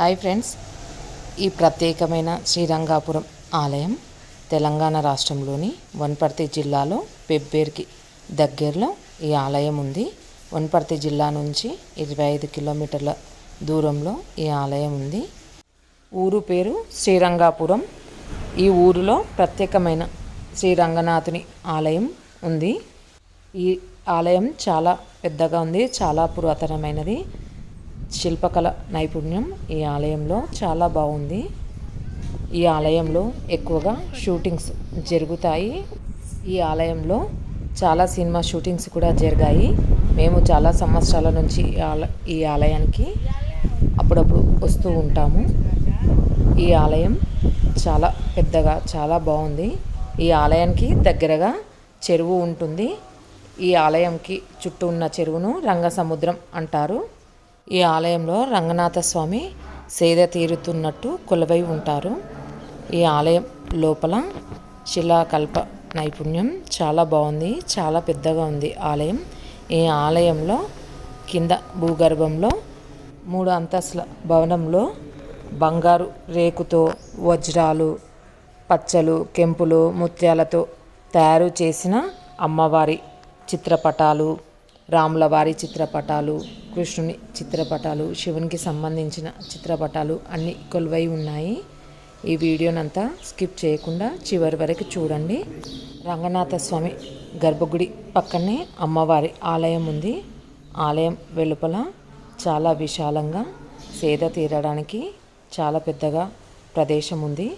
Hi friends. ఈ ప్రత్యేకమైన శ్రీరంగాపురం ఆలయం తెలంగాణ రాష్ట్రంలోని వనపర్తి జిల్లాలో పెబ్బేర్కి దగ్గరలో ఈ ఆలయం ఉంది. వనపర్తి జిల్లా నుంచి ఇరవై ఐదు కిలోమీటర్ల దూరంలో ఈ ఆలయం ఉంది. ఊరు పేరు శ్రీరంగాపురం. ఈ ఊరిలో ప్రత్యేకమైన శ్రీరంగనాథుని ఆలయం ఉంది. ఈ ఆలయం చాలా పెద్దగా ఉంది చాలా పురాతనమైనది. శిల్పకళ నైపుణ్యం ఈ ఆలయంలో చాలా బాగుంది. ఈ ఆలయంలో ఎక్కువగా షూటింగ్స్ జరుగుతాయి. ఈ ఆలయంలో చాలా సినిమా షూటింగ్స్ కూడా జరిగాయి. మేము చాలా సంవత్సరాల నుంచి ఈ ఆలయానికి అప్పుడప్పుడు వస్తూ ఉంటాము. ఈ ఆలయం చాలా పెద్దగా చాలా బాగుంది. ఈ ఆలయానికి దగ్గరగా చెరువు ఉంటుంది. ఈ ఆలయంకి చుట్టూ ఉన్న చెరువును రంగసముద్రం అంటారు. ఈ ఆలయంలో రంగనాథస్వామి సేద తీరుతున్నట్టు కొలువై ఉంటారు. ఈ ఆలయం లోపల శిలాకల్ప నైపుణ్యం చాలా బాగుంది చాలా పెద్దగా ఉంది ఆలయం. ఈ ఆలయంలో కింద భూగర్భంలో మూడు అంతస్తుల భవనంలో బంగారు రేకుతో వజ్రాలు పచ్చలు కెంపులు ముత్యాలతో తయారు చేసిన అమ్మవారి చిత్రపటాలు రాముల వారి చిత్రపటాలు కృష్ణుని చిత్రపటాలు శివునికి సంబంధించిన చిత్రపటాలు అన్నీ కొలువై ఉన్నాయి. ఈ వీడియోనంతా స్కిప్ చేయకుండా చివరి వరకు చూడండి. రంగనాథ స్వామి గర్భగుడి పక్కనే అమ్మవారి ఆలయం ఉంది. ఆలయం వెలుపల చాలా విశాలంగా సేద తీరడానికి చాలా పెద్దగా ప్రదేశం ఉంది.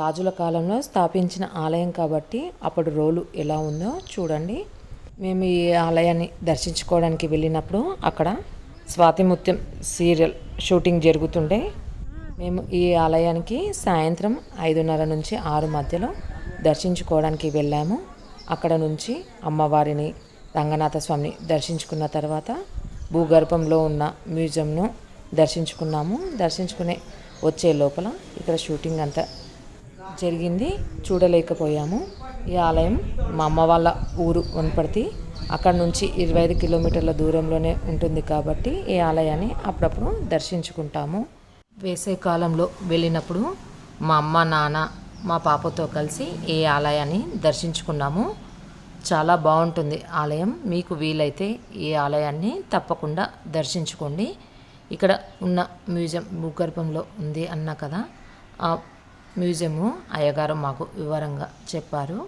రాజుల కాలంలో స్థాపించిన ఆలయం కాబట్టి అప్పుడు రోలు ఎలా ఉందో చూడండి. మేము ఈ ఆలయాన్ని దర్శించుకోవడానికి వెళ్ళినప్పుడు అక్కడ స్వాతిముత్యం సీరియల్ షూటింగ్ జరుగుతుండే. మేము ఈ ఆలయానికి సాయంత్రం ఐదున్నర నుంచి ఆరు మధ్యలో దర్శించుకోవడానికి వెళ్ళాము. అక్కడ నుంచి అమ్మవారిని రంగనాథ స్వామిని దర్శించుకున్న తర్వాత భూగర్భంలో ఉన్న మ్యూజియంను దర్శించుకున్నాము. దర్శించుకునే వచ్చే లోపల ఇక్కడ షూటింగ్ అంతా జరిగింది. చూడలేకపోయాము. ఈ ఆలయం మా అమ్మ వాళ్ళ ఊరు వనపర్తి. అక్కడ నుంచి ఇరవై ఐదు కిలోమీటర్ల దూరంలోనే ఉంటుంది కాబట్టి ఈ ఆలయాన్ని అప్పుడప్పుడు దర్శించుకుంటాము. వేసవి కాలంలో వెళ్ళినప్పుడు మా అమ్మ నాన్న మా పాపతో కలిసి ఈ ఆలయాన్ని దర్శించుకున్నాము. చాలా బాగుంటుంది ఆలయం. మీకు వీలైతే ఈ ఆలయాన్ని తప్పకుండా దర్శించుకోండి. ఇక్కడ ఉన్న మ్యూజియం భూగర్భంలో ఉంది అన్న కదా. మ్యూజియము అయ్యగారు మాకు వివరంగా చెప్పారు.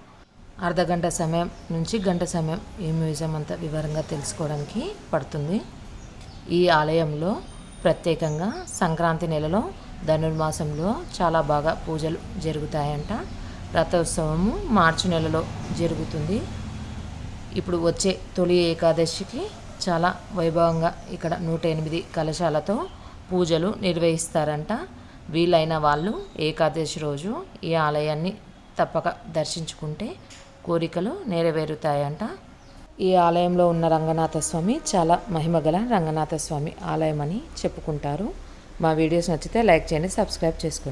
అర్ధగంట సమయం నుంచి గంట సమయం ఈ మ్యూజియం అంతా వివరంగా తెలుసుకోవడానికి పడుతుంది. ఈ ఆలయంలో ప్రత్యేకంగా సంక్రాంతి నెలలో ధనుర్మాసంలో చాలా బాగా పూజలు జరుగుతాయంట. రథోత్సవము మార్చి నెలలో జరుగుతుంది. ఇప్పుడు వచ్చే తొలి ఏకాదశికి చాలా వైభవంగా ఇక్కడ నూట ఎనిమిది కలశాలతో పూజలు నిర్వహిస్తారంట. వీలైన వాళ్ళు ఏకాదశి రోజు ఈ ఆలయాన్ని తప్పక దర్శించుకుంటే కోరికలు నెరవేరుతాయంట. ఈ ఆలయంలో ఉన్న రంగనాథ స్వామి చాలా మహిమగల రంగనాథ స్వామి ఆలయం అని చెప్పుకుంటారు. మా వీడియోస్ నచ్చితే లైక్ చేయండి సబ్స్క్రైబ్ చేసుకోండి.